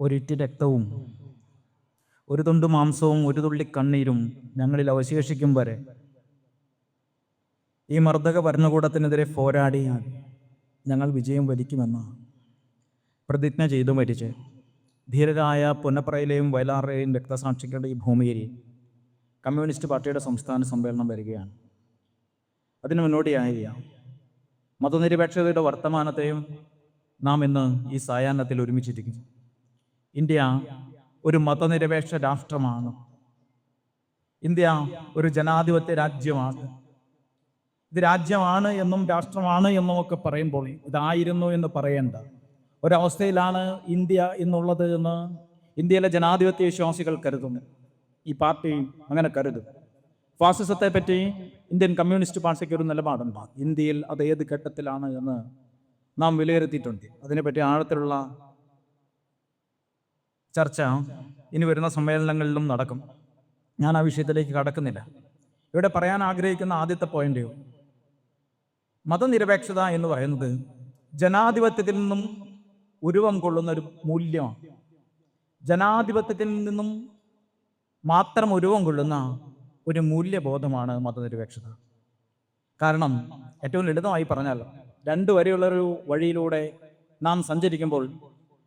ഒരിറ്റ് രക്തവും ഒരു തുണ്ട് മാംസവും ഒരു തുള്ളി കണ്ണീരും ഞങ്ങളിൽ അവശേഷിക്കും വരെ. ഈ മർദ്ദക ഭരണകൂടത്തിനെതിരെ പോരാടി ഞങ്ങൾ വിജയം വരിക്കുമെന്ന് പ്രതിജ്ഞ ചെയ്തു മരിച്ച് ധീരരായ പുന്നപ്രയിലെയും വയലാറിലെയും രക്തസാക്ഷികളുടെ ഈ ഭൂമിയിൽ കമ്മ്യൂണിസ്റ്റ് പാർട്ടിയുടെ സംസ്ഥാന സമ്മേളനം വരികയാണ്. അതിന് മുന്നോടിയായി മതനിരപേക്ഷതയുടെ വർത്തമാനത്തെയും നാം ഇന്ന് ഈ സായാഹ്നത്തിൽ ഒരുമിച്ചിരിക്കുന്നു ഇന്ത്യ ഒരു മതനിരപേക്ഷ രാഷ്ട്രമാണ്. ഇന്ത്യ ഒരു ജനാധിപത്യ രാജ്യമാണ്. ഇത് രാജ്യമാണ് എന്നും രാഷ്ട്രമാണ് എന്നും ഒക്കെ പറയുമ്പോൾ ഇതായിരുന്നു എന്ന് പറയേണ്ട ഒരവസ്ഥയിലാണ് ഇന്ത്യ എന്നുള്ളത് എന്ന് ഇന്ത്യയിലെ ജനാധിപത്യ വിശ്വാസികൾ കരുതുന്നു. ഈ പാർട്ടി അങ്ങനെ കരുതും. ഫാസിസത്തെ പറ്റി ഇന്ത്യൻ കമ്മ്യൂണിസ്റ്റ് പാർട്ടിക്ക് ഒരു നിലപാടുണ്ട്. ഇന്ത്യയിൽ അത് ഏത് ഘട്ടത്തിലാണ് എന്ന് നാം വിലയിരുത്തിയിട്ടുണ്ട്. അതിനെപ്പറ്റി ആഴത്തിലുള്ള ചർച്ച ഇനി വരുന്ന സമ്മേളനങ്ങളിലും നടക്കും. ഞാൻ ആ വിഷയത്തിലേക്ക് കടക്കുന്നില്ല. ഇവിടെ പറയാൻ ആഗ്രഹിക്കുന്ന ആദ്യത്തെ പോയിന്റ് മതനിരപേക്ഷത എന്ന് പറയുന്നത് ജനാധിപത്യത്തിൽ നിന്നും ഉരുവം കൊള്ളുന്ന ഒരു മൂല്യമാണ്. ജനാധിപത്യത്തിൽ നിന്നും മാത്രം ഉരുവം കൊള്ളുന്ന ഒരു മൂല്യബോധമാണ് മതനിരപേക്ഷത. കാരണം ഏറ്റവും ലളിതമായി പറഞ്ഞാൽ രണ്ട് വരെയുള്ളൊരു വഴിയിലൂടെ നാം സഞ്ചരിക്കുമ്പോൾ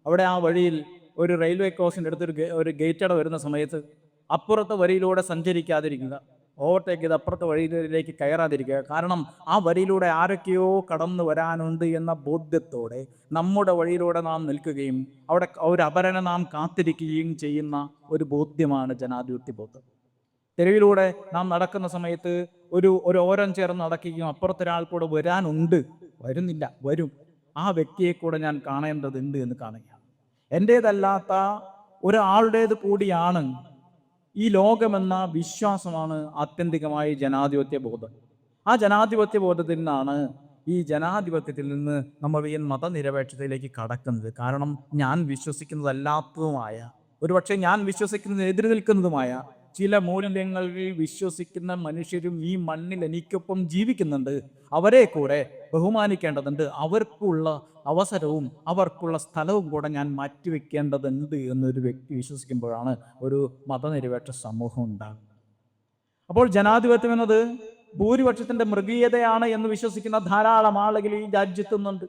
അവിടെ ആ വഴിയിൽ ഒരു റെയിൽവേ ക്രോസിന്റെ അടുത്തൊരു ഒരു ഒരു ഗേറ്റട വരുന്ന സമയത്ത് അപ്പുറത്തെ വരിയിലൂടെ സഞ്ചരിക്കാതിരിക്കുക. ഓവർടേക്ക് ചെയ്ത് അപ്പുറത്തെ വഴിയിലേക്ക് കയറാതിരിക്കുക. കാരണം ആ വരിയിലൂടെ ആരൊക്കെയോ കടന്നു വരാനുണ്ട് എന്ന ബോധ്യത്തോടെ നമ്മുടെ വഴിയിലൂടെ നാം നിൽക്കുകയും അവിടെ ഒരു അപരനെ നാം കാത്തിരിക്കുകയും ചെയ്യുന്ന ഒരു ബോധ്യമാണ് ജനാധിപത്യ ബോധം. തെരുവിലൂടെ നാം നടക്കുന്ന സമയത്ത് ഒരു ഒരു ഓരം ചേർന്ന് നടക്കുകയും അപ്പുറത്തൊരാൾ കൂടെ വരാനുണ്ട്. വരുന്നില്ല. വരും. ആ വ്യക്തിയെ കൂടെ ഞാൻ കാണേണ്ടതുണ്ട് എന്ന് കാണുകയാണ്. എന്റേതല്ലാത്ത ഒരാളുടേത് കൂടിയാണ് ഈ ലോകമെന്ന വിശ്വാസമാണ് ആത്യന്തികമായി ജനാധിപത്യ ബോധം. ആ ജനാധിപത്യ ബോധത്തിൽ നിന്നാണ് ഈ ജനാധിപത്യത്തിൽ നിന്ന് നമ്മൾ ഈ മതനിരപേക്ഷതയിലേക്ക് കടക്കുന്നത്. കാരണം ഞാൻ വിശ്വസിക്കുന്നതല്ലാത്തതുമായ ഒരുപക്ഷെ ഞാൻ വിശ്വസിക്കുന്നത് എതിര് നിൽക്കുന്നതുമായ ചില മൂല്യങ്ങളിൽ വിശ്വസിക്കുന്ന മനുഷ്യരും ഈ മണ്ണിൽ എനിക്കൊപ്പം ജീവിക്കുന്നുണ്ട്. അവരെ കൂടെ ബഹുമാനിക്കേണ്ടതുണ്ട്. അവർക്കുള്ള അവസരവും അവർക്കുള്ള സ്ഥലവും കൂടെ ഞാൻ മാറ്റിവെക്കേണ്ടതുണ്ട് എന്നൊരു വ്യക്തി വിശ്വസിക്കുമ്പോഴാണ് ഒരു മതനിരപേക്ഷ സമൂഹം ഉണ്ടാകുന്നത്. അപ്പോൾ ജനാധിപത്യം എന്നത് ഭൂരിപക്ഷത്തിന്റെ മൃഗീയതയാണ് എന്ന് വിശ്വസിക്കുന്ന ധാരാളം ആളുകൾ ഈ രാജ്യത്തുന്നുണ്ട്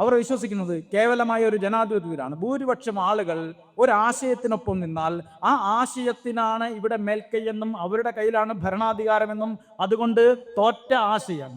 അവർ വിശ്വസിക്കുന്നത് കേവലമായ ഒരു ജനാധിപത്യത്തിലാണ്. ഭൂരിപക്ഷം ആളുകൾ ഒരാശയത്തിനൊപ്പം നിന്നാൽ ആ ആശയത്തിനാണ് ഇവിടെ മേൽക്കൈയെന്നും അവരുടെ കയ്യിലാണ് ഭരണാധികാരമെന്നും അതുകൊണ്ട് തോറ്റ ആശയം.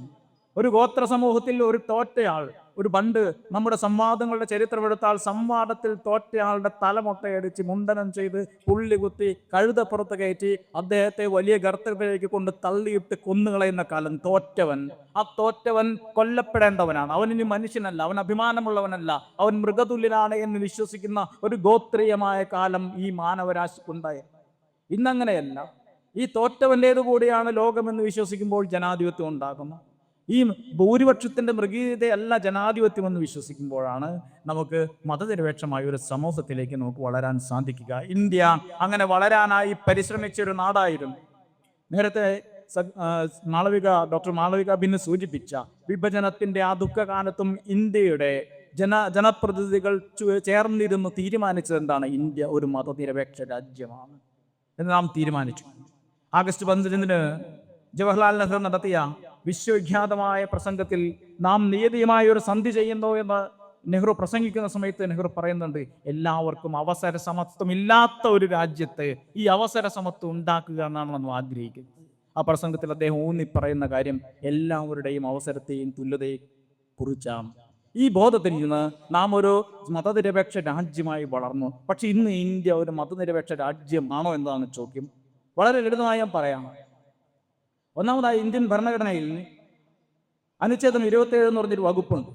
ഒരു ഗോത്ര സമൂഹത്തിൽ ഒരു തോറ്റയാൾ ഒരു പണ്ട് നമ്മുടെ സംവാദങ്ങളുടെ ചരിത്രം എടുത്താൽ സംവാദത്തിൽ തോറ്റയാളുടെ തലമൊട്ടയടിച്ച് മുണ്ടനം ചെയ്ത് പുള്ളി കുത്തി കഴുതപ്പുറത്ത് കയറ്റി അദ്ദേഹത്തെ വലിയ ഗർത്തത്തിലേക്ക് കൊണ്ട് തള്ളിയിട്ട് കൊന്നുകളയുന്ന കാലം തോറ്റവൻ. ആ തോറ്റവൻ കൊല്ലപ്പെടേണ്ടവനാണ്. അവൻ ഇനി മനുഷ്യനല്ല അവൻ അഭിമാനമുള്ളവനല്ല. അവൻ മൃഗതുല്യനാണ് എന്ന് വിശ്വസിക്കുന്ന ഒരു ഗോത്രീയമായ കാലം ഈ മാനവരാശിക്കുണ്ടായ. ഇന്നങ്ങനെയല്ല. ഈ തോറ്റവന്റേത് കൂടിയാണ് ലോകമെന്ന് വിശ്വസിക്കുമ്പോൾ ജനാധിപത്യം ഉണ്ടാകുന്നു ഈ ഭൂരിപക്ഷത്തിന്റെ മൃഗീയതയല്ല ജനാധിപത്യം എന്ന് വിശ്വസിക്കുമ്പോഴാണ് നമുക്ക് മതനിരപേക്ഷമായ ഒരു സമൂഹത്തിലേക്ക് നമുക്ക് വളരാൻ സാധിക്കുക. ഇന്ത്യ അങ്ങനെ വളരാനായി പരിശ്രമിച്ച ഒരു നാടായിരുന്നു. നേരത്തെ മാളവിക ഡോക്ടർ മാളവിക ഭിന്ന് സൂചിപ്പിച്ച വിഭജനത്തിന്റെ ആ ദുഃഖകാലത്തും ഇന്ത്യയുടെ ജന ജനപ്രതിനിധികൾ ചേർന്നിരുന്ന് തീരുമാനിച്ചത് എന്താണ്? ഇന്ത്യ ഒരു മതനിരപേക്ഷ രാജ്യമാണ് എന്ന് നാം തീരുമാനിച്ചു. ആഗസ്റ്റ് പതിനഞ്ചിന് ജവഹർലാൽ നെഹ്റു നടത്തിയ വിശ്വവിഖ്യാതമായ പ്രസംഗത്തിൽ നാം നിയതിയുമായ ഒരു സന്ധി ചെയ്യുന്നു എന്ന് നെഹ്റു പ്രസംഗിക്കുന്ന സമയത്ത് നെഹ്റു പറയുന്നുണ്ട് എല്ലാവർക്കും അവസര സമത്വം ഇല്ലാത്ത ഒരു രാജ്യത്ത് ഈ അവസര സമത്വം ഉണ്ടാക്കുക എന്നാണ് നമ്മൾ ആഗ്രഹിക്കുന്നത്. ആ പ്രസംഗത്തിൽ അദ്ദേഹം ഊന്നി പറയുന്ന കാര്യം എല്ലാവരുടെയും അവസരത്തെയും തുല്യതയെ കുറിച്ചാണ് ഈ ബോധത്തിൽ നിന്ന് നാം ഒരു മതനിരപേക്ഷ രാജ്യമായി വളർന്നു. പക്ഷെ ഇന്ന് ഇന്ത്യ ഒരു മതനിരപേക്ഷ രാജ്യമാണോ എന്നതാണ് ചോദ്യം. വളരെ ലളിതമായി ഞാൻ പറയാം. ഒന്നാമതായി ഇന്ത്യൻ ഭരണഘടനയിൽ അനുച്ഛേദം ഇരുപത്തേഴ് എന്ന് പറഞ്ഞൊരു വകുപ്പുണ്ട്.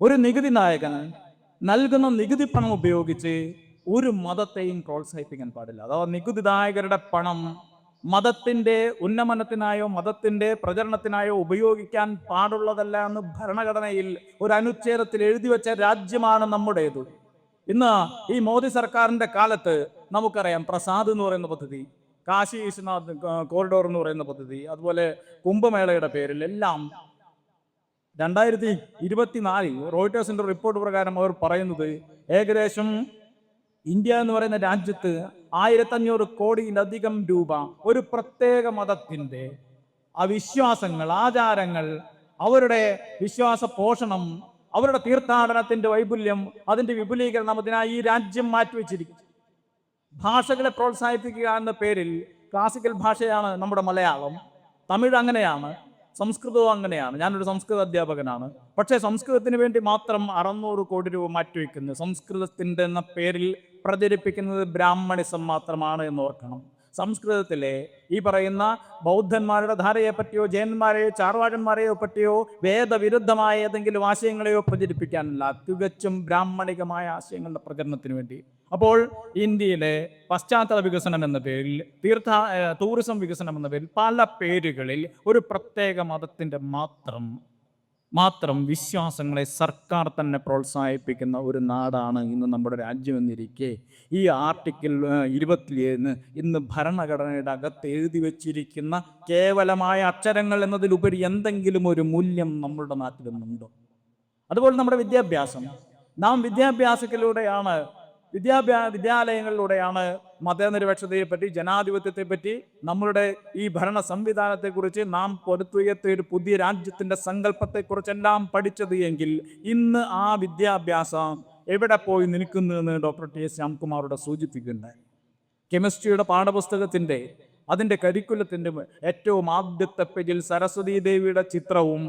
ഒരു നികുതി നായകൻ നൽകുന്ന നികുതി പണം ഉപയോഗിച്ച് ഒരു മതത്തെയും പ്രോത്സാഹിപ്പിക്കാൻ പാടില്ല. അഥവാ നികുതിദായകരുടെ പണം മതത്തിന്റെ ഉന്നമനത്തിനായോ മതത്തിന്റെ പ്രചരണത്തിനായോ ഉപയോഗിക്കാൻ പാടുള്ളതല്ല എന്ന് ഭരണഘടനയിൽ ഒരു അനുച്ഛേദത്തിൽ എഴുതി വെച്ച രാജ്യമാണ് നമ്മുടേത്. ഇന്ന് ഈ മോദി സർക്കാരിന്റെ കാലത്ത് നമുക്കറിയാം പ്രസാദ് എന്ന് പറയുന്ന പദ്ധതി കാശി വിശ്വനാഥ് കോറിഡോർ എന്ന് പറയുന്ന പദ്ധതി അതുപോലെ കുംഭമേളയുടെ പേരിൽ എല്ലാം രണ്ടായിരത്തി ഇരുപത്തിനാലിൽ റോയിട്ടേഴ്സിന്റെ റിപ്പോർട്ട് പ്രകാരം അവർ പറയുന്നത് ഏകദേശം ഇന്ത്യ എന്ന് പറയുന്ന രാജ്യത്ത് ആയിരത്തഞ്ഞൂറ് കോടിയിലധികം രൂപ ഒരു പ്രത്യേക മതത്തിന്റെ അവിശ്വാസങ്ങൾ ആചാരങ്ങൾ അവരുടെ വിശ്വാസ പോഷണം അവരുടെ തീർത്ഥാടനത്തിന്റെ വൈപുല്യം അതിന്റെ വിപുലീകരണം അതിനായി ഈ രാജ്യം മാറ്റിവെച്ചിരിക്കും ഭാഷകളെ പ്രോത്സാഹിപ്പിക്കുക എന്ന പേരിൽ ക്ലാസിക്കൽ ഭാഷയാണ് നമ്മുടെ മലയാളം. തമിഴ് അങ്ങനെയാണ് സംസ്കൃതവും അങ്ങനെയാണ്. ഞാനൊരു സംസ്കൃത അധ്യാപകനാണ്. പക്ഷേ സംസ്കൃതത്തിന് വേണ്ടി മാത്രം അറുന്നൂറ് കോടി രൂപ മാറ്റിവെക്കുന്നു. സംസ്കൃതത്തിന്റെ എന്ന പേരിൽ പ്രചരിപ്പിക്കുന്നത് ബ്രാഹ്മണിസം മാത്രമാണ് എന്ന് ഓർക്കണം സംസ്കൃതത്തിലെ ഈ പറയുന്ന ബൗദ്ധന്മാരുടെ ധാരയെ പറ്റിയോ ജയന്മാരെയോ ചാർവാഴന്മാരെയോ പറ്റിയോ വേദവിരുദ്ധമായ ഏതെങ്കിലും ആശയങ്ങളെയോ പ്രചരിപ്പിക്കാനല്ല. തികച്ചും ബ്രാഹ്മണികമായ ആശയങ്ങളുടെ പ്രചരണത്തിന് വേണ്ടി. അപ്പോൾ ഇന്ത്യയിലെ പശ്ചാത്തല വികസനം എന്ന പേരിൽ തീർത്ഥ ടൂറിസം വികസനം എന്ന പേരിൽ പല പേരുകളിൽ ഒരു പ്രത്യേക മതത്തിന്റെ മാത്രം മാത്രം വിശ്വാസങ്ങളെ സർക്കാർ തന്നെ പ്രോത്സാഹിപ്പിക്കുന്ന ഒരു നാടാണ് ഇന്ന് നമ്മുടെ രാജ്യം എന്നിരിക്കെ. ഈ ആർട്ടിക്കിൾ ഇരുപത്തിയേഴിന് ഇന്ന് ഭരണഘടനയുടെ അകത്ത് എഴുതി വച്ചിരിക്കുന്ന കേവലമായ അക്ഷരങ്ങൾ എന്നതിലുപരി എന്തെങ്കിലും ഒരു മൂല്യം നമ്മളുടെ നാട്ടിൽ നിന്നുണ്ടോ അതുപോലെ നമ്മുടെ വിദ്യാഭ്യാസം. നാം വിദ്യാഭ്യാസത്തിലൂടെയാണ് വിദ്യാഭ്യാ വിദ്യാലയങ്ങളിലൂടെയാണ് മതനിരപേക്ഷതയെപ്പറ്റി ജനാധിപത്യത്തെപ്പറ്റി നമ്മളുടെ ഈ ഭരണ സംവിധാനത്തെക്കുറിച്ച് നാം പൊരുത്തുയർത്തിയ ഒരു പുതിയ രാജ്യത്തിന്റെ സങ്കല്പത്തെക്കുറിച്ചെല്ലാം പഠിച്ചത് എങ്കിൽ ഇന്ന് ആ വിദ്യാഭ്യാസം എവിടെ പോയി നിൽക്കുന്നു എന്ന് ഡോക്ടർ ടി എസ് ശ്യാംകുമാറോട് സൂചിപ്പിക്കുന്നത് കെമിസ്ട്രിയുടെ പാഠപുസ്തകത്തിന്റെ അതിന്റെ കരിക്കുലത്തിന്റെ ഏറ്റവും ആദ്യത്തെ പേജിൽ സരസ്വതി ദേവിയുടെ ചിത്രവും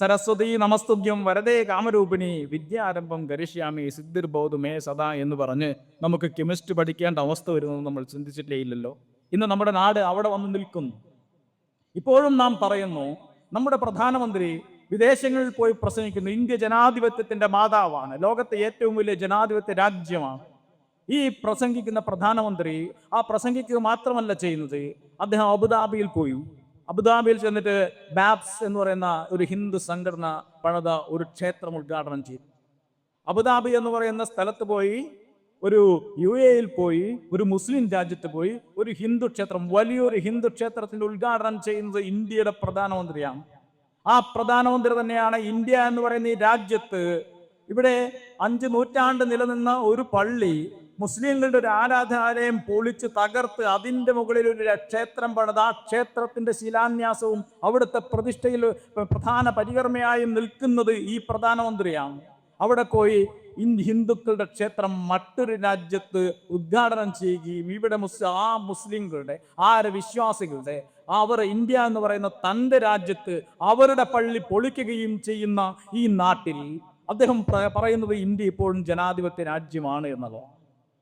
സരസ്വതി നമസ്തുഭ്യം വരദേ കാമരൂപിണി. വിദ്യാരംഭം കരിഷ്യാമി സിദ്ധിർ ബോധുമേ സദാ എന്ന് പറഞ്ഞ് നമുക്ക് കെമിസ്ട്രി പഠിക്കേണ്ട അവസ്ഥ വരുന്നത് നമ്മൾ ചിന്തിച്ചിട്ടേ ഇല്ലല്ലോ. ഇന്ന് നമ്മുടെ നാട് അവിടെ വന്ന് നിൽക്കുന്നു. ഇപ്പോഴും നാം പറയുന്നു നമ്മുടെ പ്രധാനമന്ത്രി വിദേശങ്ങളിൽ പോയി പ്രസംഗിക്കുന്നു ഇന്ത്യ ജനാധിപത്യത്തിന്റെ മാതാവാണ് ലോകത്തെ ഏറ്റവും വലിയ ജനാധിപത്യ രാജ്യമാണ്. ഈ പ്രസംഗിക്കുന്ന പ്രധാനമന്ത്രി ആ പ്രസംഗിക്കുക മാത്രമല്ല ചെയ്യുന്നത് അദ്ദേഹം അബുദാബിയിൽ പോയി. അബുദാബിയിൽ ചെന്നിട്ട് ബാബ്സ് എന്ന് പറയുന്ന ഒരു ഹിന്ദു സംഘടന പണിത ഒരു ക്ഷേത്രം ഉദ്ഘാടനം ചെയ്തു. അബുദാബി എന്ന് പറയുന്ന സ്ഥലത്ത് പോയി ഒരു യു എയിൽ പോയി ഒരു മുസ്ലിം രാജ്യത്ത് പോയി ഒരു ഹിന്ദു ക്ഷേത്രം വലിയൊരു ഹിന്ദു ക്ഷേത്രത്തിന്റെ ഉദ്ഘാടനം ചെയ്യുന്നത് ഇന്ത്യയുടെ പ്രധാനമന്ത്രിയാണ്. ആ പ്രധാനമന്ത്രി തന്നെയാണ് ഇന്ത്യ എന്ന് പറയുന്ന ഈ രാജ്യത്ത് ഇവിടെ അഞ്ച് നൂറ്റാണ്ട് നിലനിന്ന ഒരു പള്ളി മുസ്ലിങ്ങളുടെ ഒരു ആരാധനാലയം പൊളിച്ച് തകർത്ത് അതിന്റെ മുകളിൽ ഒരു ക്ഷേത്രം പണിത് ആ ക്ഷേത്രത്തിന്റെ ശിലാന്യാസവും അവിടുത്തെ പ്രതിഷ്ഠയിൽ പ്രധാന പരികർമ്മയായും നിൽക്കുന്നത് ഈ പ്രധാനമന്ത്രിയാണ്. അവിടെ പോയി ഹിന്ദുക്കളുടെ ക്ഷേത്രം മറ്റൊരു രാജ്യത്ത് ഉദ്ഘാടനം ചെയ്യുകയും ഇവിടെ മുസ് ആ മുസ്ലിങ്ങളുടെ ആ വിശ്വാസികളുടെ അവർ ഇന്ത്യ എന്ന് പറയുന്ന തന്റെ രാജ്യത്ത് അവരുടെ പള്ളി പൊളിക്കുകയും ചെയ്യുന്ന ഈ നാട്ടിൽ അദ്ദേഹം പറയുന്നത് ഇന്ത്യ ഇപ്പോഴും ജനാധിപത്യ രാജ്യമാണ് എന്നതാണ്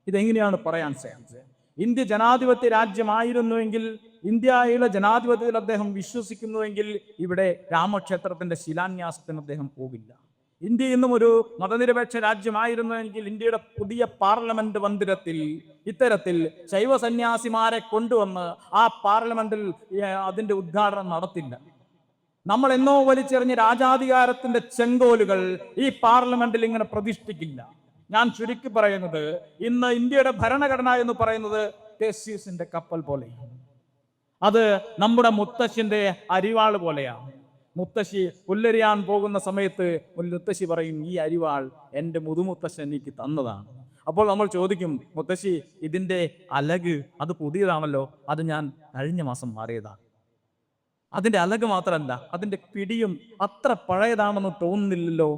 ഇതെങ്ങനെയാണ് പറയാൻ സാധിച്ചത്? ഇന്ത്യ ജനാധിപത്യ രാജ്യമായിരുന്നുവെങ്കിൽ ഇന്ത്യയിലെ ജനാധിപത്യത്തിൽ അദ്ദേഹം വിശ്വസിക്കുന്നുവെങ്കിൽ ഇവിടെ രാമക്ഷേത്രത്തിന്റെ ശിലാന്യാസത്തിന് അദ്ദേഹം പോകില്ല. ഇന്ത്യ ഇന്നും ഒരു മതനിരപേക്ഷ രാജ്യമായിരുന്നുവെങ്കിൽ ഇന്ത്യയുടെ പുതിയ പാർലമെന്റ് മന്ദിരത്തിൽ ഇത്തരത്തിൽ ശൈവ സന്യാസിമാരെ കൊണ്ടുവന്ന് ആ പാർലമെന്റിൽ അതിന്റെ ഉദ്ഘാടനം നടത്തില്ല. നമ്മൾ എന്നോ വലിച്ചെറിഞ്ഞ രാജാധികാരത്തിന്റെ ചെങ്കോലുകൾ ഈ പാർലമെന്റിൽ ഇങ്ങനെ പ്രതിഷ്ഠിക്കില്ല. ഞാൻ ചുരുക്കി പറയുന്നത് ഇന്ന് ഇന്ത്യയുടെ ഭരണഘടന എന്ന് പറയുന്നത് തെസ്യൂസിന്റെ കപ്പൽ പോലെയാണ്. അത് നമ്മുടെ മുത്തശ്ശിന്റെ അരിവാൾ പോലെയാണ്. മുത്തശ്ശി പുല്ലരിയാൻ പോകുന്ന സമയത്ത് മുത്തശ്ശി പറയും ഈ അരിവാൾ എന്റെ മുതുമുത്തശ്ശൻ എനിക്ക് തന്നതാണ്. അപ്പോൾ നമ്മൾ ചോദിക്കും മുത്തശ്ശി ഇതിന്റെ അലക് അത് പുതിയതാണല്ലോ അത് ഞാൻ കഴിഞ്ഞ മാസം മാറിയതാണ്. അതിന്റെ അലക് മാത്രമല്ല അതിന്റെ പിടിയും അത്ര പഴയതാണെന്ന് തോന്നുന്നില്ലല്ലോ.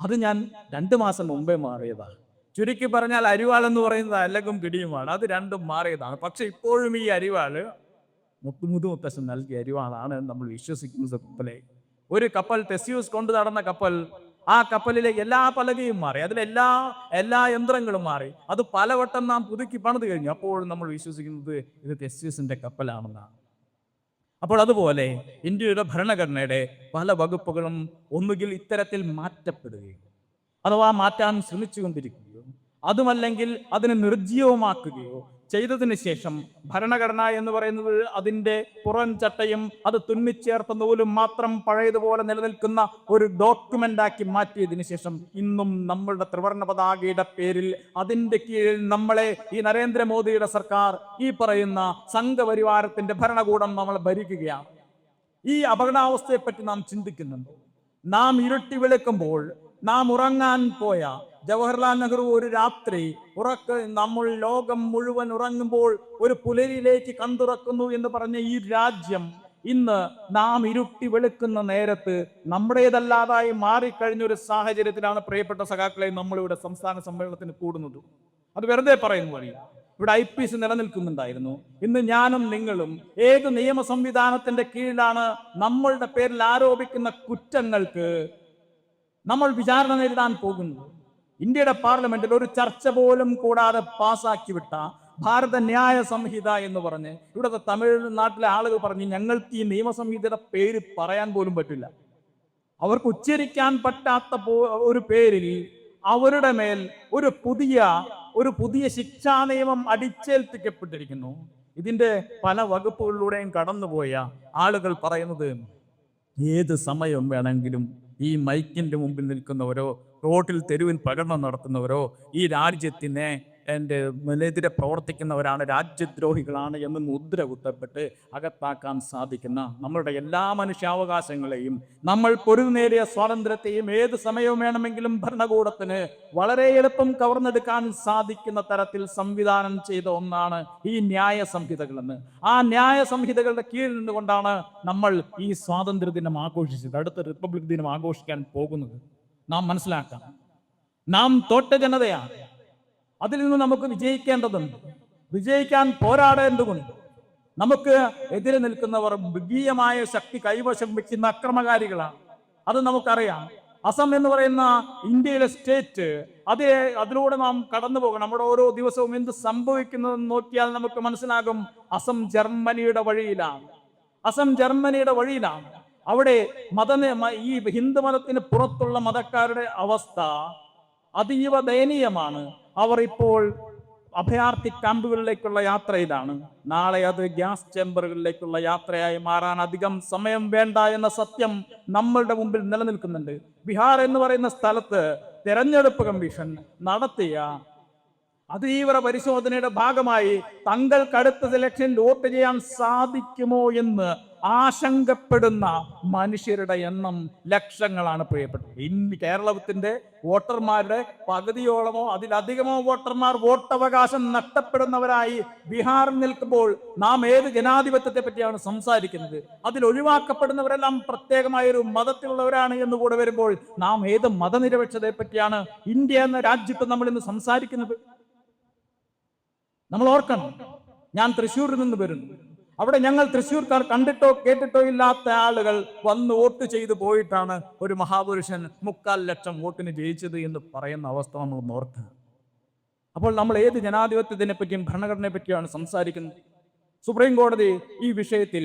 അത് ഞാൻ രണ്ട് മാസം മുമ്പേ മാറിയതാണ്. ചുരുക്കി പറഞ്ഞാൽ അരിവാൾ എന്ന് പറയുന്നത് അലകും പിടിയുമാണ്. അത് രണ്ടും മാറിയതാണ്. പക്ഷെ ഇപ്പോഴും ഈ അരിവാൾ മുത്തുമുതു മുത്തശ്ശൻ നൽകിയ അരിവാളാണ് നമ്മൾ വിശ്വസിക്കുന്നത് കപ്പലെ ഒരു കപ്പൽ ടെസ്യൂസ് കൊണ്ടു നടന്ന കപ്പൽ ആ കപ്പലിലെ എല്ലാ പലകയും മാറി. അതിലെല്ലാ എല്ലാ യന്ത്രങ്ങളും മാറി. അത് പലവട്ടം നാം പുതുക്കി പണിത് കഴിഞ്ഞു. അപ്പോഴും നമ്മൾ വിശ്വസിക്കുന്നത് ഇത് ടെസ്യൂസിന്റെ കപ്പലാണെന്നാണ്. അപ്പോൾ അതുപോലെ ഇന്ത്യയുടെ ഭരണഘടനയുടെ പല വകുപ്പുകളും ഒന്നുകിൽ ഇത്തരത്തിൽ മാറ്റപ്പെടുകയും അഥവാ മാറ്റാൻ ശ്രമിച്ചുകൊണ്ടിരിക്കുകയോ അതുമല്ലെങ്കിൽ അതിനെ നിർജീവമാക്കുകയോ ചെയ്തതിന് ശേഷം ഭരണഘടന എന്ന് പറയുന്നത് അതിന്റെ പുറം ചട്ടയും അത് തുന്നിച്ചേർത്ത നൂലും മാത്രം പഴയതുപോലെ നിലനിൽക്കുന്ന ഒരു ഡോക്യുമെന്റ് ആക്കി മാറ്റിയതിനു ശേഷം ഇന്നും നമ്മളുടെ ത്രിവർണ പതാകയുടെ പേരിൽ അതിന്റെ കീഴിൽ നമ്മളെ ഈ നരേന്ദ്രമോദിയുടെ സർക്കാർ ഈ പറയുന്ന സംഘപരിവാരത്തിന്റെ ഭരണകൂടം നമ്മൾ ഭരിക്കുകയാണ്. ഈ അപകടാവസ്ഥയെപ്പറ്റി നാം ചിന്തിക്കുന്നുണ്ട്. നാം ഇരുട്ടി വെളുക്കുമ്പോൾ നാം ഉറങ്ങാൻ പോയ ജവഹർലാൽ നെഹ്റു ഒരു രാത്രി ഉറക്ക നമ്മൾ ലോകം മുഴുവൻ ഉറങ്ങുമ്പോൾ ഒരു പുലരിയിലേക്ക് കണ്ടുറക്കുന്നു എന്ന് പറഞ്ഞ ഈ രാജ്യം ഇന്ന് നാം ഇരുട്ടി വെളുക്കുന്ന നേരത്ത് നമ്മുടേതല്ലാതായി മാറിക്കഴിഞ്ഞ ഒരു സാഹചര്യത്തിലാണ് പ്രിയപ്പെട്ട സഖാക്കളെ നമ്മളിവിടെ സംസ്ഥാന സമ്മേളനത്തിന് കൂടുന്നത്. അത് വെറുതെ പറയുന്നു വഴി. ഇവിടെ ഐ പി എസ് നിലനിൽക്കുന്നുണ്ടായിരുന്നു. ഇന്ന് ഞാനും നിങ്ങളും ഏത് നിയമ സംവിധാനത്തിന്റെ കീഴിലാണ് നമ്മളുടെ പേരിൽ ആരോപിക്കുന്ന കുറ്റങ്ങൾക്ക് നമ്മൾ വിചാരണ നേരിടാൻ പോകുന്നു. ഇന്ത്യയുടെ പാർലമെന്റിൽ ഒരു ചർച്ച പോലും കൂടാതെ പാസാക്കി വിട്ട ഭാരത ന്യായ സംഹിത എന്ന് പറഞ്ഞ് ഇവിടുത്തെ തമിഴ്നാട്ടിലെ ആളുകൾ പറഞ്ഞ് ഞങ്ങൾക്ക് ഈ നിയമസംഹിതയുടെ പേര് പറയാൻ പോലും പറ്റില്ല. അവർക്ക് ഉച്ചരിക്കാൻ പറ്റാത്ത ഒരു പേരിൽ അവരുടെ മേൽ ഒരു പുതിയ ഒരു പുതിയ ശിക്ഷാ നിയമം അടിച്ചേൽപ്പിക്കപ്പെട്ടിരിക്കുന്നു. ഇതിന്റെ പല വകുപ്പുകളിലൂടെയും കടന്നുപോയ ആളുകൾ പറയുന്നത് ഏത് സമയം വേണമെങ്കിലും ഈ മൈക്കിന്റെ മുമ്പിൽ നിൽക്കുന്നവരോ റോട്ടിൽ തെരുവിൽ പ്രകടനം നടത്തുന്നവരോ ഈ രാജ്യത്തിനെ എന്റെ എതിരെ പ്രവർത്തിക്കുന്നവരാണ് രാജ്യദ്രോഹികളാണ് എന്ന് മുദ്ര കുത്തപ്പെട്ട് അകത്താക്കാൻ സാധിക്കുന്ന നമ്മളുടെ എല്ലാ മനുഷ്യാവകാശങ്ങളെയും നമ്മൾ പൊരുന്നേറിയ സ്വാതന്ത്ര്യത്തെയും ഏത് സമയവും വേണമെങ്കിലും ഭരണകൂടത്തിന് വളരെ എളുപ്പം കവർന്നെടുക്കാൻ സാധിക്കുന്ന തരത്തിൽ സംവിധാനം ചെയ്ത ഒന്നാണ് ഈ ന്യായ സംഹിതകളെന്ന്. ആ ന്യായ സംഹിതകളുടെ കീഴിൽ നിന്നുകൊണ്ടാണ് നമ്മൾ ഈ സ്വാതന്ത്ര്യ ദിനം ആഘോഷിച്ചത്. അടുത്ത റിപ്പബ്ലിക് ദിനം ആഘോഷിക്കാൻ പോകുന്നത്. നാം മനസ്സിലാക്കാം. നാം തോട്ട ജനതയാണ്. അതിൽ നിന്ന് നമുക്ക് വിജയിക്കേണ്ടതുണ്ട്. വിജയിക്കാൻ പോരാടേണ്ടതുണ്ട്. നമുക്ക് എതിരെ നിൽക്കുന്നവർ മൃഗീയമായ ശക്തി കൈവശം വെക്കുന്ന അക്രമകാരികളാണ്. അത് നമുക്കറിയാം. അസം എന്ന് പറയുന്ന ഇന്ത്യയിലെ സ്റ്റേറ്റ് അത് അതിലൂടെ നാം കടന്നു പോകണം. നമ്മുടെ ഓരോ ദിവസവും എന്ത് സംഭവിക്കുന്നതെന്ന് നോക്കിയാൽ നമുക്ക് മനസ്സിലാകും അസം ജർമ്മനിയുടെ വഴിയിലാണ്. അസം ജർമ്മനിയുടെ വഴിയിലാണ്. അവിടെ മത ഈ ഹിന്ദു മതത്തിന് പുറത്തുള്ള മതക്കാരുടെ അവസ്ഥ അതീവ ദയനീയമാണ്. അവർ ഇപ്പോൾ അഭയാർത്ഥി ക്യാമ്പുകളിലേക്കുള്ള യാത്രയിലാണ്. നാളെ അത് ഗ്യാസ് ചേമ്പറുകളിലേക്കുള്ള യാത്രയായി മാറാൻ അധികം സമയം വേണ്ട എന്ന സത്യം നമ്മളുടെ മുമ്പിൽ നിലനിൽക്കുന്നുണ്ട്. ബീഹാർ എന്ന് പറയുന്ന സ്ഥലത്ത് തെരഞ്ഞെടുപ്പ് കമ്മീഷൻ നടത്തിയ അതീവ്ര പരിശോധനയുടെ ഭാഗമായി തങ്ങൾക്ക് അടുത്ത ഇലക്ഷനിൽ വോട്ട് ചെയ്യാൻ സാധിക്കുമോ എന്ന് ആശങ്കപ്പെടുന്ന മനുഷ്യരുടെ എണ്ണം ലക്ഷങ്ങളാണ് പ്രിയപ്പെട്ടത് ഇന്ന് കേരളത്തിന്റെ വോട്ടർമാരുടെ പകുതിയോളമോ അതിലധികമോ വോട്ടർമാർ വോട്ടവകാശം നഷ്ടപ്പെടുന്നവരായി ബീഹാറിൽ നിൽക്കുമ്പോൾ നാം ഏത് ജനാധിപത്യത്തെ പറ്റിയാണ് സംസാരിക്കുന്നത്? അതിൽ ഒഴിവാക്കപ്പെടുന്നവരെല്ലാം പ്രത്യേകമായ ഒരു മതത്തിലുള്ളവരാണ് എന്ന് കൂടെ വരുമ്പോൾ നാം ഏത് മതനിരപേക്ഷതയെ പറ്റിയാണ് ഇന്ത്യ എന്ന രാജ്യത്ത് നമ്മൾ ഇന്ന് സംസാരിക്കുന്നത്? നമ്മൾ ഓർക്കണം. ഞാൻ തൃശ്ശൂരിൽ നിന്ന് വരുന്നു. അവിടെ ഞങ്ങൾ തൃശ്ശൂർക്കാർ കണ്ടിട്ടോ കേട്ടിട്ടോ ഇല്ലാത്ത ആളുകൾ വന്ന് വോട്ട് ചെയ്തു പോയിട്ടാണ് ഒരു മഹാപുരുഷൻ മുക്കാൽ ലക്ഷം വോട്ടിന് ജയിച്ചത് എന്ന് പറയുന്ന അവസ്ഥ നമ്മൾ ഓർക്കുക അപ്പോൾ നമ്മൾ ഏത് ജനാധിപത്യത്തിനെ പറ്റിയും ഭരണഘടനയെ പറ്റിയാണ് സംസാരിക്കുന്നത്? സുപ്രീം കോടതി ഈ വിഷയത്തിൽ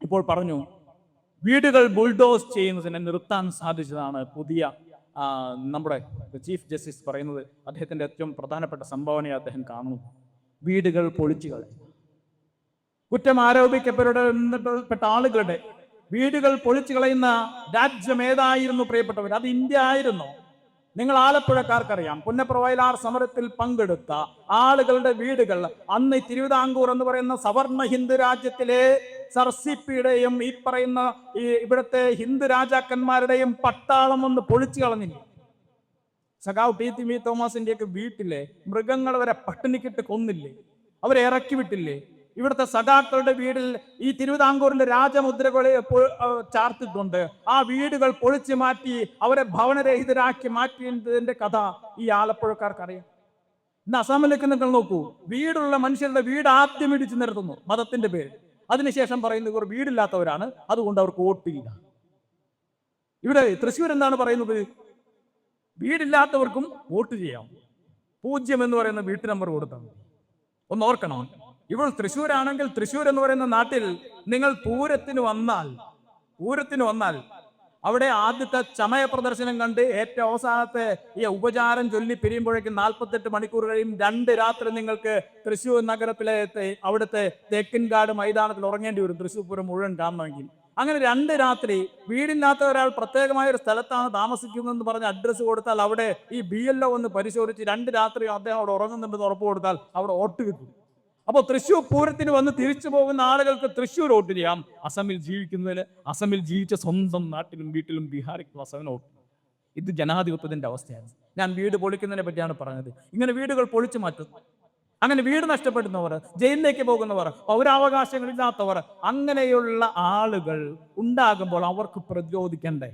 ഇപ്പോൾ പറഞ്ഞു വീടുകൾ ബുൾഡോസ് ചെയ്യുന്നതിനെ നിർത്താൻ സാധിച്ചതാണ് പുതിയ നമ്മുടെ ചീഫ് ജസ്റ്റിസ് പറയുന്നത്. അദ്ദേഹത്തിന്റെ ഏറ്റവും പ്രധാനപ്പെട്ട സംഭാവനയെ അദ്ദേഹം കാണുന്നു. വീടുകൾ പൊളിച്ചു കളയും കുറ്റം ആരോപിക്കപ്പെട്ട ആളുകളുടെ വീടുകൾ പൊളിച്ചു കളയുന്ന രാജ്യം ഏതായിരുന്നു പ്രിയപ്പെട്ടവർ? അത് ഇന്ത്യ ആയിരുന്നു. നിങ്ങൾ ആലപ്പുഴക്കാർക്കറിയാം പുന്നപ്രവയലാർ സമരത്തിൽ പങ്കെടുത്ത ആളുകളുടെ വീടുകൾ അന്ന് തിരുവിതാംകൂർ എന്ന് പറയുന്ന സവർണ ഹിന്ദു രാജ്യത്തിലെ സർസിപ്പിയുടെയും ഈ പറയുന്ന ഈ ഇവിടുത്തെ ഹിന്ദു രാജാക്കന്മാരുടെയും പട്ടാളം ഒന്ന് പൊളിച്ചു കളഞ്ഞില്ല? സഖാവ് ടി. തിമി വി. തോമസിന്റെയൊക്കെ വീട്ടിലെ മൃഗങ്ങൾ വരെ പട്ടിണിക്കിട്ട് കൊന്നില്ലേ? അവരെ ഇറക്കി വിട്ടില്ലേ? ഇവിടുത്തെ സഖാക്കളുടെ വീടിൽ ഈ തിരുവിതാംകൂറിന്റെ രാജമുദ്രകളെ ചാർത്തിട്ടുണ്ട്. ആ വീടുകൾ പൊളിച്ചു മാറ്റി അവരെ ഭവനരഹിതരാക്കി മാറ്റിയതിന്റെ കഥ ഈ ആലപ്പുഴക്കാർക്ക് അറിയാം ഇന്ന് അസാമിലേക്ക് നിങ്ങൾ നോക്കൂ വീടുള്ള മനുഷ്യരുടെ വീട് ആദ്യം ഇടിച്ചു നിർത്തുന്നു മതത്തിന്റെ പേര് അതിനുശേഷം പറയുന്നത് ഇവർ വീടില്ലാത്തവരാണ് അതുകൊണ്ട് അവർക്ക് വോട്ടില്ല ഇവിടെ തൃശ്ശൂർ എന്താണ് പറയുന്നത്? വീടില്ലാത്തവർക്കും വോട്ട് ചെയ്യാം. പൂജ്യം എന്ന് പറയുന്ന വീട്ടു നമ്പർ കൊടുത്താൽ ഒന്ന് ഓർക്കണം ഇപ്പോൾ തൃശ്ശൂരാണെങ്കിൽ തൃശ്ശൂർ എന്ന് പറയുന്ന നാട്ടിൽ നിങ്ങൾ പൂരത്തിന് വന്നാൽ പൂരത്തിന് വന്നാൽ അവിടെ ആദ്യത്തെ ചമയ പ്രദർശനം കണ്ട് ഏറ്റവും അവസാനത്തെ ഈ ഉപചാരം ചൊല്ലി പിരിയുമ്പോഴേക്കും നാൽപ്പത്തെട്ട് മണിക്കൂർ കഴിയും. രണ്ട് രാത്രി നിങ്ങൾക്ക് തൃശ്ശൂർ നഗരത്തിലെ അവിടുത്തെ തേക്കിൻകാട് മൈതാനത്തിൽ ഉറങ്ങേണ്ടി വരും. തൃശ്ശൂർ പൂരം മുഴുവൻ കാണണമെങ്കിൽ അങ്ങനെ രണ്ട് രാത്രി വീടില്ലാത്ത ഒരാൾ പ്രത്യേകമായ ഒരു സ്ഥലത്താണ് താമസിക്കുന്നതെന്ന് പറഞ്ഞ് അഡ്രസ്സ് കൊടുത്താൽ അവിടെ ഈ ബി എൽ ഒന്ന് പരിശോധിച്ച് രണ്ട് രാത്രി അദ്ദേഹം അവിടെ ഉറങ്ങുന്നുണ്ടെന്ന് ഉറപ്പ് കൊടുത്താൽ അവിടെ ഓട്ട് കിട്ടും. അപ്പോൾ തൃശ്ശൂർ പൂരത്തിന് വന്ന് തിരിച്ചു പോകുന്ന ആളുകൾക്ക് തൃശ്ശൂർ വോട്ട് ചെയ്യാം. അസമിൽ ജീവിക്കുന്നതിന് അസമിൽ ജീവിച്ച സ്വന്തം നാട്ടിലും വീട്ടിലും ബീഹാറിക്കും അസമിന് വോട്ട് ഇത് ജനാധിപത്യത്തിന്റെ അവസ്ഥയാണ്. ഞാൻ വീട് പൊളിക്കുന്നതിനെ പറ്റിയാണ് പറഞ്ഞത്. ഇങ്ങനെ വീടുകൾ പൊളിച്ചു മാറ്റുന്നു അങ്ങനെ വീട് നഷ്ടപ്പെടുന്നവർ ജയിലിലേക്ക് പോകുന്നവർ പൗരാവകാശങ്ങളില്ലാത്തവർ അങ്ങനെയുള്ള ആളുകൾ ഉണ്ടാകുമ്പോൾ അവർക്ക് പ്രതിരോധിക്കണ്ടേ?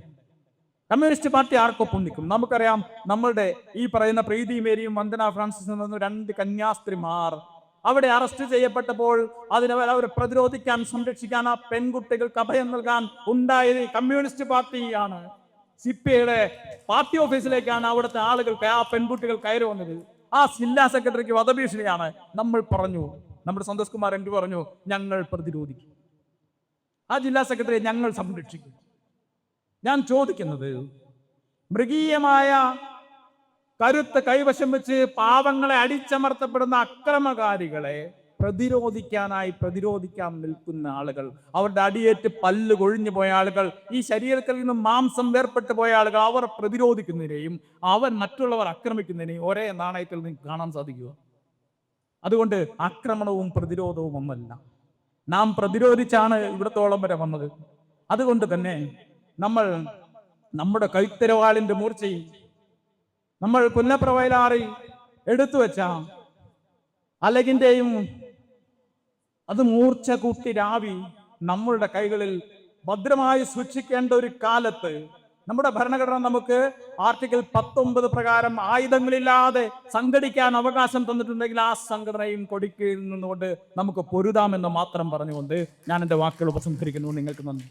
കമ്മ്യൂണിസ്റ്റ് പാർട്ടി ആർക്കൊപ്പം നിൽക്കും? നമുക്കറിയാം നമ്മളുടെ ഈ പറയുന്ന പ്രീതി മേരിയും വന്ദന ഫ്രാൻസിസ് രണ്ട് കന്യാസ്ത്രീമാർ അവിടെ അറസ്റ്റ് ചെയ്യപ്പെട്ടപ്പോൾ അതിനെ അവരെ പ്രതിരോധിക്കാൻ സംരക്ഷിക്കാൻ ആ പെൺകുട്ടികൾക്ക് അഭയം നൽകാൻ ഉണ്ടായത് കമ്മ്യൂണിസ്റ്റ് പാർട്ടിയാണ്. സിപിയുടെ പാർട്ടി ഓഫീസിലേക്കാണ് അവിടുത്തെ ആളുകൾ ആ പെൺകുട്ടികൾ കയറി വന്നത്. ആ ജില്ലാ സെക്രട്ടറിക്ക് വധഭീഷണിയാണ് നമ്മൾ പറഞ്ഞു. നമ്മുടെ സന്തോഷ് കുമാർ എന്ത് പറഞ്ഞു? ഞങ്ങൾ പ്രതിരോധിക്കും. ആ ജില്ലാ സെക്രട്ടറിയെ ഞങ്ങൾ സംരക്ഷിക്കും. ഞാൻ ചോദിക്കുന്നത് മൃഗീയമായ കരുത്ത് കൈവശം വെച്ച് പാവങ്ങളെ അടിച്ചമർത്തപ്പെടുന്ന അക്രമകാരികളെ പ്രതിരോധിക്കാനായി പ്രതിരോധിക്കാൻ നിൽക്കുന്ന ആളുകൾ അവരുടെ അടിയേറ്റ് പല്ല് കൊഴിഞ്ഞു പോയ ആളുകൾ ഈ ശരീരത്തിൽ നിന്ന് മാംസം വേർപ്പെട്ടു പോയ ആളുകൾ അവർ പ്രതിരോധിക്കുന്നതിനെയും അവൻ മറ്റുള്ളവർ ആക്രമിക്കുന്നതിനെയും ഒരേ നാണയത്തിൽ നിങ്ങൾക്ക് കാണാൻ സാധിക്കുക അതുകൊണ്ട് ആക്രമണവും പ്രതിരോധവും ഒന്നല്ല. നാം പ്രതിരോധിച്ചാണ് ഇവിടത്തോളം വരെ വന്നത്. അതുകൊണ്ട് തന്നെ നമ്മൾ നമ്മുടെ കൈത്തരവാളിന്റെ മൂർച്ചയിൽ നമ്മൾ കുന്നപ്രവയലാറിൽ എടുത്തു വെച്ച അലകിന്റെയും അത് മൂർച്ച കൂട്ടി രാവി നമ്മളുടെ കൈകളിൽ ഭദ്രമായി സൂക്ഷിക്കേണ്ട ഒരു കാലത്ത് നമ്മുടെ ഭരണഘടന നമുക്ക് ആർട്ടിക്കിൾ പത്തൊമ്പത് പ്രകാരം ആയുധങ്ങളില്ലാതെ സംഘടിക്കാൻ അവകാശം തന്നിട്ടുണ്ടെങ്കിൽ ആ സംഘടനയും കൊടിക്കയിൽ നിന്നുകൊണ്ട് നമുക്ക് പൊരുതാമെന്ന് മാത്രം പറഞ്ഞുകൊണ്ട് ഞാൻ എന്റെ വാക്കുകൾ ഉപസംഹരിക്കുന്നു. നിങ്ങൾക്ക് നന്ദി.